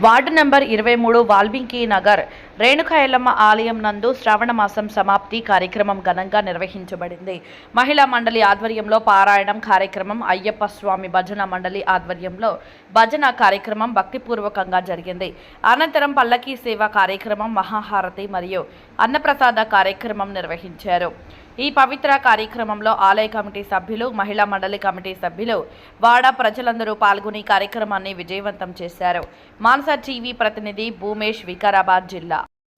Ward number ఇరవై మూడు వాల్మీకి నగర్ రేణుకాయలమ్మ ఆలయం నందు శ్రావణ మాసం సమాప్తి కార్యక్రమం ఘనంగా నిర్వహించబడింది. మహిళా మండలి ఆధ్వర్యంలో పారాయణం కార్యక్రమం అయ్యప్ప స్వామి భజన మండలి ఆధ్వర్యంలో భజన కార్యక్రమం భక్తిపూర్వకంగా జరిగింది. అనంతరం పల్లకీ సేవ కార్యక్రమం మహాహారతి మరియు అన్నప్రసాద కార్యక్రమం నిర్వహించారు. ఈ పవిత్ర కార్యక్రమంలో ఆలయ కమిటీ సభ్యులు మహిళా మండలి కమిటీ సభ్యులు వాడ ప్రజలందరూ పాల్గొని కార్యక్రమాన్ని విజయవంతం చేశారు. మానస టీవీ ప్రతినిధి భూమేష్ వికారాబాద్ జిల్లా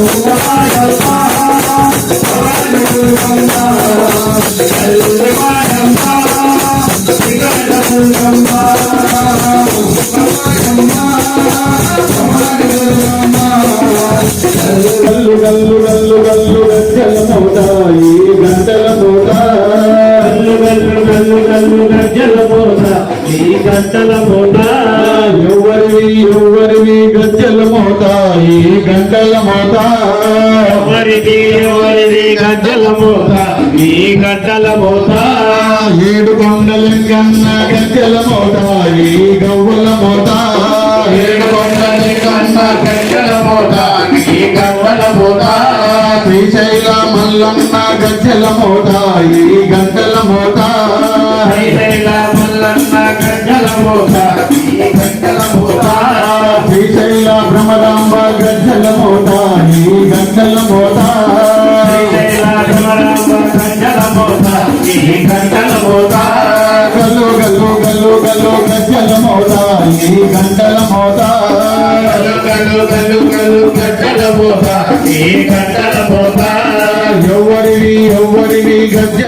Oh, గల్లు గల్లు గల్లు గల్లు గజ్జల మోత గంటల మోతా గల్లు గల్లు గల్లు గల్లు గజ్జల ఈ గంటల మోత ఎవరివి ఎవరివి గజ్జల మోతాయి గంటల మోతా. మోత ఈ గంటల మోత ఏడు కొండలింగన్న గజ్జల మోత ఈ గవ్వల మోత ఏడు కొండల కన్న గజ్జల మోత ఈ గంటల మోత శ్రీశైల మల్లన్న గజ్జల మోత ఈ గంటల మోత శ్రీశైల మల్లన్న గజ్జల మోత ఈ గంటల మోత శ్రీశైల భ్రమరాంబ గజ్జల మోత ఈ గల్లు గల్లు గల్లు గల్లు గజ్జల మోత ఈ గంటల మోత గల్లు గల్లు గల్లు గల్లు గజ్జల మోత ఈ గంటల మోత ఎవ్వరివి ఎవ్వరివి గజ్జ